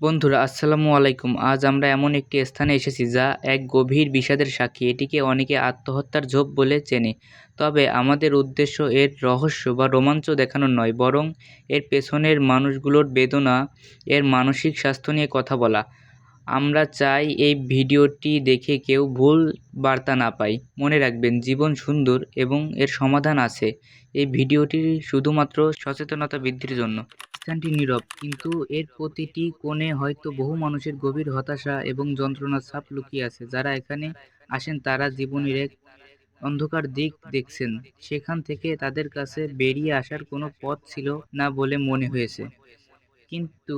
বন্ধুরা, আসসালামু আলাইকুম। আজ আমরা এমন একটি স্থানে এসেছি যা এক গভীর বিষাদের সাক্ষী। এটিকে অনেকে আত্মহত্যার ঝোপ বলে চেনে। তবে আমাদের উদ্দেশ্য এর রহস্য বা রোমাঞ্চ দেখানো নয়, বরং এর পেছনের মানুষগুলোর বেদনা, এর মানসিক স্বাস্থ্য নিয়ে কথা বলা। আমরা চাই এই ভিডিওটি দেখে কেউ ভুল বার্তা না পাই মনে রাখবেন, জীবন সুন্দর এবং এর সমাধান আছে। এই ভিডিওটি শুধুমাত্র সচেতনতা বৃদ্ধির জন্য। স্থানটি নীরব, কিন্তু এর প্রতিটি কোণে হয়তো বহু মানুষের গভীর হতাশা এবং যন্ত্রণার ছাপ লুকিয়ে আছে। যারা এখানে আসেন, তারা জীবনের এক অন্ধকার দিক দেখছেন। সেখান থেকে তাদের কাছে বেরিয়ে আসার কোনো পথ ছিল না বলে মনে হয়েছে। কিন্তু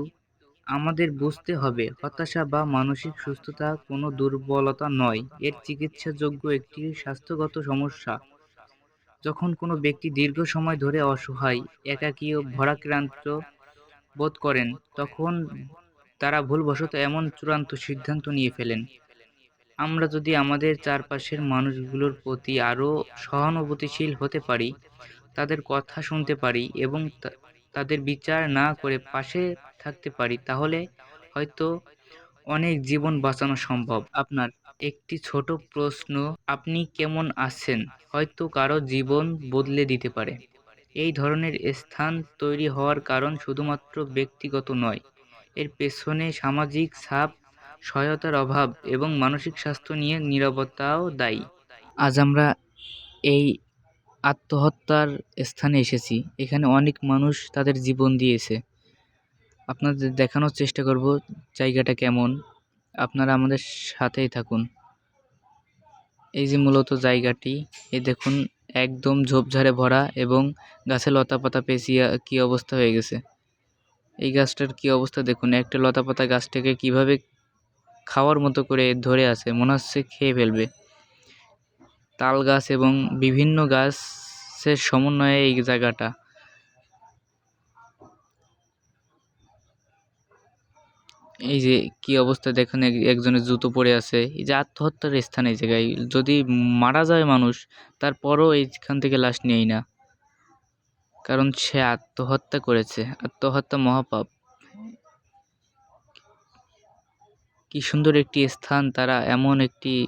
আমাদের বুঝতে হবে, হতাশা বা মানসিক সুস্থতা কোনো দুর্বলতা নয়। এর চিকিৎসাযোগ্য একটি স্বাস্থ্যগত সমস্যা। যখন কোনো ব্যক্তি দীর্ঘ সময় ধরে অসহায়, একাকী ও ভরাক্রান্ত বোধ করেন, তখন তারা ভুলবশত এমন চূড়ান্ত সিদ্ধান্ত নিয়ে ফেলেন। আমরা যদি আমাদের চারপাশের মানুষগুলোর প্রতি আরও সহানুভূতিশীল হতে পারি, তাদের কথা শুনতে পারি এবং তাদের বিচার না করে পাশে থাকতে পারি, তাহলে হয়তো অনেক জীবন বাঁচানো সম্ভব। আপনার একটি ছোট প্রশ্ন, আপনি কেমন আছেন? হয়তো কারও জীবন বদলে দিতে পারে। এই ধরনের স্থান তৈরি হওয়ার কারণ শুধুমাত্র ব্যক্তিগত নয়। এর পেছনে সামাজিক ছাপ, সহায়তার অভাব এবং মানসিক স্বাস্থ্য নিয়ে নিরাপত্তাও দায়ী। আজ আমরা এই আত্মহত্যার স্থানে এসেছি। এখানে অনেক মানুষ তাদের জীবন দিয়েছে। আপনাদের দেখানোর চেষ্টা করব জায়গাটা কেমন। আপনারা আমাদের সাথেই থাকুন। এই যে মূলত জায়গাটি এ দেখুন একদম ঝোপঝাড়ে ভরা এবং গাছে লতা পাতা পেঁচিয়ে কী অবস্থা হয়ে গেছে? এই গাছটার কী অবস্থা দেখুন। একটা লতা পাতা গাছটাকে কীভাবে খাওয়ার মতো করে ধরে আছে, মনে হচ্ছে খেয়ে ফেলবে। তাল গাছ এবং বিভিন্ন গাছের সমন্বয়ে এই জায়গাটা এই যে কি অবস্থা, দেখেন এক- একজনের জুতো পড়ে আছে, এই যে আত্মহত্যার স্থান এই জায়গায়, যদি মারা যায় মানুষ, তারপরও এইখান থেকে লাশ নেই না। কারণ সে আত্মহত্যা করেছে, আত্মহত্যা মহাপাপ। কি সুন্দর একটি স্থান, তারা এমন একটি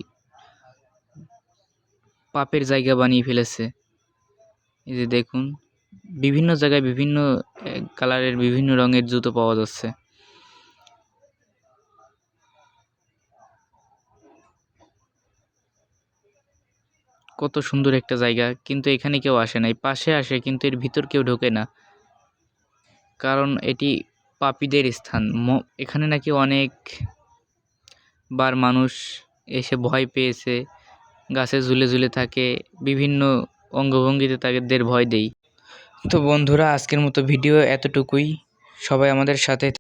পাপের জায়গা বানিয়ে ফেলেছে। এই যে দেখুন, বিভিন্ন জায়গায় বিভিন্ন কালারের বিভিন্ন রঙের জুতো পাওয়া যাচ্ছে। কত সুন্দর একটা জায়গা, কিন্তু এখানে কেউ আসে না পাশে আসে, কিন্তু এর ভিতর কেউ ঢোকে না। কারণ এটি পাপীদের স্থান। এখানে নাকি অনেক বার মানুষ এসে ভয় পেয়েছে, গাছে ঝুলে ঝুলে থাকে, বিভিন্ন অঙ্গভঙ্গিতে তাদের ভয় দেই। তো বন্ধুরা, আজকের মতো ভিডিও এতটুকুই। সবাই আমাদের সাথে